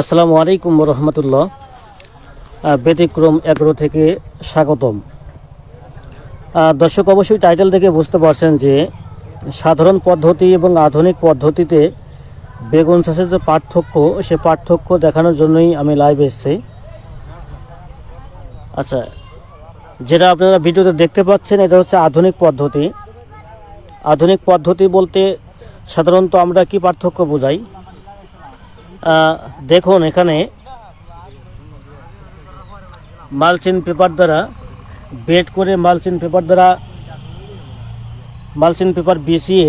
আসসালামু আলাইকুম রহমতুল্লাহ ব্যতিক্রম এগ্রো থেকে স্বাগতম। দর্শক অবশ্যই টাইটেল থেকে বুঝতে পারছেন যে সাধারণ পদ্ধতি এবং আধুনিক পদ্ধতিতে বেগুন চাষের যে পার্থক্য, সে পার্থক্য দেখানোর জন্যই আমি লাইভ এসেছি। আচ্ছা যেটা আপনারা ভিডিওতে দেখতে পাচ্ছেন, এটা হচ্ছে আধুনিক পদ্ধতি। আধুনিক পদ্ধতি বলতে সাধারণত আমরা কি পার্থক্য বোঝাই? দেখুন এখানে মালচিন পেপার দ্বারা বেড করে মালচিন পেপার দ্বারা মালচিন পেপার বিছিয়ে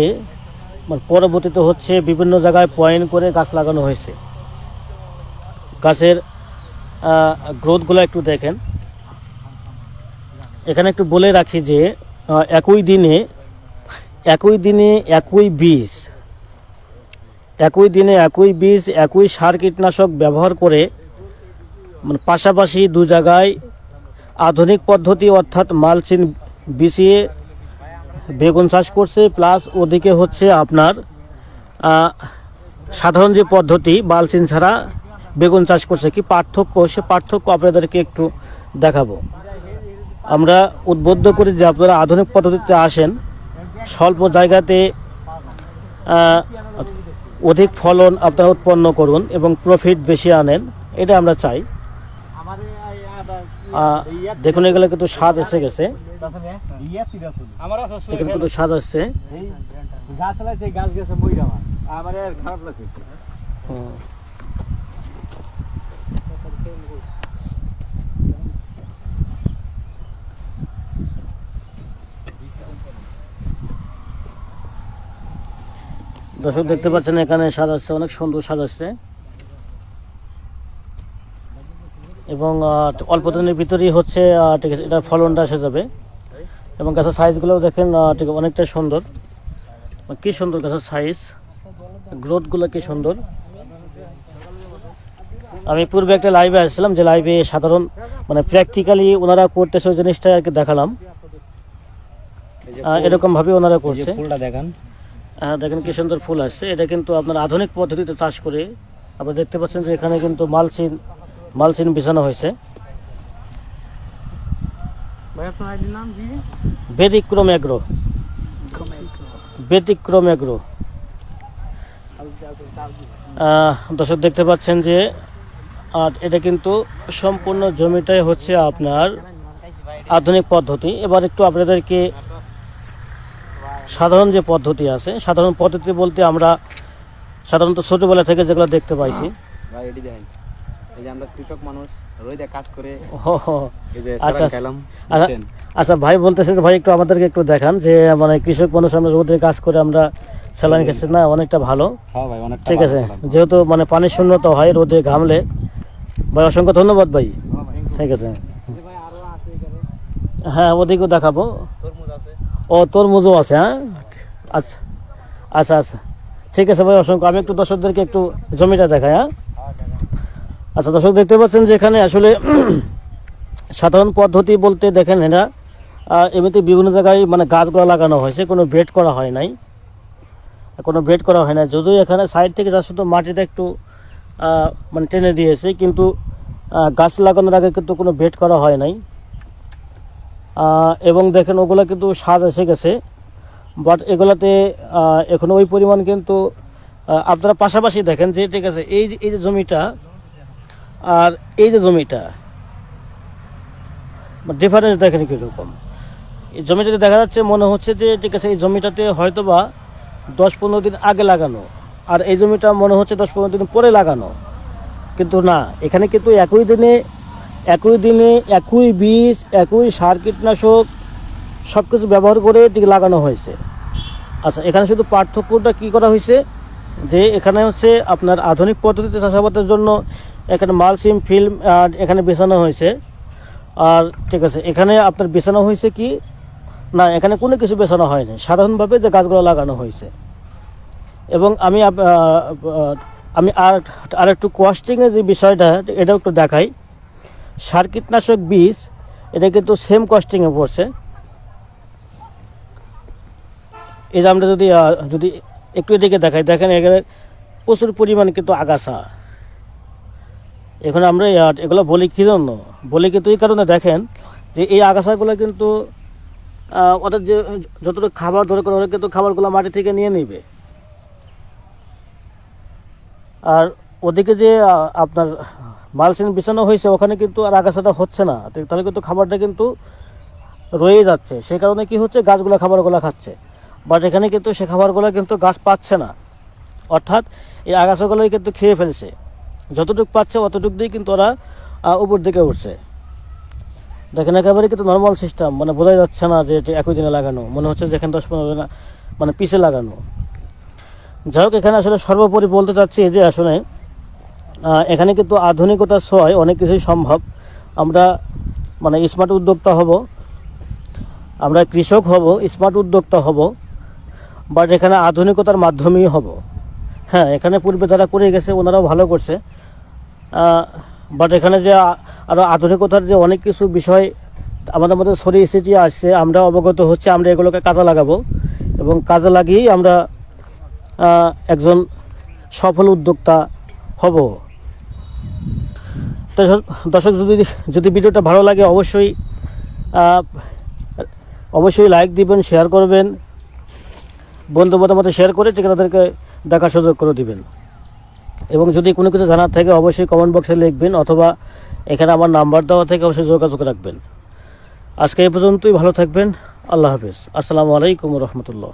মানে পরবর্তীতে হচ্ছে বিভিন্ন জায়গায় পয়েন্ট করে গাছ লাগানো হয়েছে। গাছের গ্রোথগুলো একটু দেখেন। এখানে একটু বলে রাখি যে একই দিনে একই দিনে একই বীজ একই দিনে একই বীজ, একই সার কীটনাশক ব্যবহার করে মানে পাশাপাশি দু জায়গায় আধুনিক পদ্ধতি অর্থাৎ মালচিন বিছিয়ে বেগুন চাষ করছে। প্লাস ওদিকে হচ্ছে আপনার সাধারণ যে পদ্ধতি মালচিন ছাড়া বেগুন চাষ করছে কি পার্থক্য? সে পার্থক্য আপনাদেরকে একটু দেখাবো। আমরা উদ্বুদ্ধ করি যে আপনারা আধুনিক পদ্ধতিতে আসেন, স্বল্প জায়গাতে অধিক ফলন আপনারা উৎপন্ন করুন এবং প্রফিট বেশি আনেন এটা আমরা চাই। দেখুন এগুলো কিন্তু স্বাদ এসে গেছে। এখানে কিন্তু স্বাদ আসছে গাছ গাছ গেছে আমার আমার খারাপ দর্শক দেখতে পাচ্ছেন এখানে সাজাচ্ছে অনেক সুন্দর সাজাচ্ছে। এবং অল্প দিনের ভিতরেই হচ্ছে ঠিক আছে এটা ফলনটা এসে যাবে। এবং গাছের সাইজগুলোও দেখেন ঠিক অনেকটাই সুন্দর। কি সুন্দর গাছের সাইজ গ্রোথগুলো কি সুন্দর। আমি পূর্বে একটা লাইভে আসছিলাম যে লাইভে সাধারণ মানে প্র্যাকটিক্যালি ওনারা করতেছে ওই জিনিসটা আর কি দেখালাম। আহ, এরকম ভাবে ওনারা করছে। ফুলটা দেখান। দেখেন কি সুন্দর ফুল আসছে। এটা কিন্তু আপনার আধুনিক পদ্ধতিতে চাষ করে আপনারা দেখতে পাচ্ছেন যে এখানে কিন্তু মালচিন মালচিন বিছানো হয়েছে। ব্যতিক্রম এগ্রো। ব্যতিক্রম এগ্রো। দর্শক দেখতে পাচ্ছেন যে আর এটা কিন্তু সম্পূর্ণ জমিটাই হচ্ছে আপনার আধুনিক পদ্ধতি। এবার একটু আপনাদেরকে সাধারণ যে পদ্ধতি আছে সাধারণ পদ্ধতি বলতে আমরা সাধারণত ছোটবেলা থেকে যেগুলো দেখতে পাইছি। ভাই এডি দেখেন। এই যে আমরা কৃষক মানুষ রোদে কাজ করে হো, হো। এই যে আচ্ছা, আচ্ছা। আচ্ছা ভাই বলতেছে ভাই একটু আমাদেরকে একটু দেখান যে মানে কৃষক মানুষ আমরা রোদে কাজ করে আমরা স্যালাইন খেয়েছি না অনেকটা ভালো। হ্যাঁ ভাই ঠিক আছে যেহেতু মানে পানির শূন্যতা হয় রোদে ঘামলে। ভাই অসংখ্য ধন্যবাদ ভাই। ঠিক আছে। হ্যাঁ ওদিকেও দেখাবো। ও তরমুজও আছে হ্যাঁ? আচ্ছা আচ্ছা আচ্ছা। ঠিক আছে ভাই, অসংখ্য। আমি একটু দর্শকদেরকে একটু জমিটা দেখাই হ্যাঁ? আচ্ছা দর্শক, দেখতে পাচ্ছেন যে এখানে আসলে সাধারণ পদ্ধতি বলতে দেখেন এটা এমনিতে বিভিন্ন জায়গায় মানে গাছগুলো লাগানো হয়েছে কোনো বেড করা হয় নাই। কোনো বেড করা হয় না যদিও এখানে সাইড থেকে যা শুধু মাটিটা একটু মানে টেনে দিয়েছে, কিন্তু গাছ লাগানোর আগে কিন্তু কোনো বেড করা হয় নাই। এবং দেখেন ওগুলো কিন্তু স্বাদ এসে গেছে। বাট এগুলাতে আহ, এখনও ওই পরিমাণ কিন্তু আপনারা পাশাপাশি দেখেন যে ঠিক আছে এই এই যে জমিটা আর এই যে জমিটা ডিফারেন্স দেখেন কীরকম। এই জমিটাতে দেখা যাচ্ছে মনে হচ্ছে যে ঠিক আছে এই জমিটাতে হয়তো বা দশ পনেরো দিন আগে লাগানো আর এই জমিটা মনে হচ্ছে দশ পনেরো দিন পরে লাগানো। কিন্তু না এখানে কিন্তু একই দিনে একই দিনে একই বীজ, একই সার কীটনাশক সব কিছু ব্যবহার করে ঠিক লাগানো হয়েছে। আচ্ছা এখানে শুধু পার্থক্যটা কি করা হয়েছে? যে এখানে হচ্ছে আপনার আধুনিক পদ্ধতিতে চাষাবাদের জন্য এখানে মালচিম ফিল্ম, আর এখানে বেছানো হয়েছে। আর ঠিক আছে, এখানে আপনার বেছানো হয়েছে কি? না, এখানে কোনো কিছু বেছানো হয়নি। সাধারণভাবে যে গাছগুলো লাগানো হয়েছে। এবং আমি আমি আর আর একটু কস্টিংয়ের যে বিষয়টা এটাও একটু দেখাই। সার কীটনাশক বীজ, এটা কিন্তু সেম কস্টিংয়ে পড়ছে। এই যে আমরা যদি যদি একটু এদিকে দেখাই, দেখেন এখানে প্রচুর পরিমাণ কিন্তু আগাছা। এখন আমরা এগুলো বলি কী জন্য? বলি কিন্তু এই কারণে দেখেন যে এই আগাছাগুলো কিন্তু ওদের যে যতটুকু খাবার দরকার ওরা কিন্তু খাবারগুলো মাটি থেকে নিয়ে নিবে। আর ওদিকে যে আপনার মালচিন বিছানো হয়েছে, ওখানে কিন্তু আর আগাছাটা হচ্ছে না। তাহলে কিন্তু খাবারটা কিন্তু রয়ে যাচ্ছে। সেই কারণে কি হচ্ছে, গাছগুলো খাবারগুলো খাচ্ছে। বাট এখানে কিন্তু সে খাবারগুলো কিন্তু গাছ পাচ্ছে না। অর্থাৎ এই আগাছাগুলোই কিন্তু খেয়ে ফেলছে। যতটুকু পাচ্ছে অতটুকু দিয়ে কিন্তু ওরা উপর দিকে উঠছে। দেখেন, একেবারে কিন্তু নর্মাল সিস্টেম মানে বোঝা যাচ্ছে না যে এটি একই দিনে লাগানো। মনে হচ্ছে যেখানে দশ পনেরো মানে পিছে লাগানো। যাই হোক, এখানে আসলে সর্বোপরি বলতে চাচ্ছি যে আসলে এখানে কিন্তু আধুনিকতার ছোঁয়ায় অনেক কিছুই সম্ভব। আমরা মানে স্মার্ট উদ্যোক্তা হব। আমরা কৃষক হব স্মার্ট উদ্যোক্তা হব। বাট এখানে আধুনিকতার মাধ্যমেই হব। হ্যাঁ এখানে পূর্বে যারা করে গেছে, ওনারাও ভালো করছে। বাট এখানে যে আরও আধুনিকতার যে অনেক কিছু বিষয় আমাদের মধ্যে ছড়িয়ে ছিটিয়ে আসছে, আমরা অবগত হচ্ছে, আমরা এগুলোকে কাজে লাগাবো। এবং কাজে লাগিয়েই আমরা একজন সফল উদ্যোক্তা হব। দর্শক যদি যদি ভিডিওটা ভালো লাগে, অবশ্যই অবশ্যই লাইক দিবেন শেয়ার করবেন। বন্ধু মতামত শেয়ার করে ঠিকাদারদেরকে দেখার সুযোগ করে দিবেন। এবং যদি কোনো কিছু জানার থাকে, অবশ্যই কমেন্ট বক্সে লিখবেন, অথবা এখানে আমার নাম্বার দেওয়া থেকে, অবশ্যই যোগাযোগ রাখবেন। আজকে এই পর্যন্তই, ভালো থাকবেন। আল্লাহ হাফিজ। আসসালামু আলাইকুম রহমতুল্লাহ।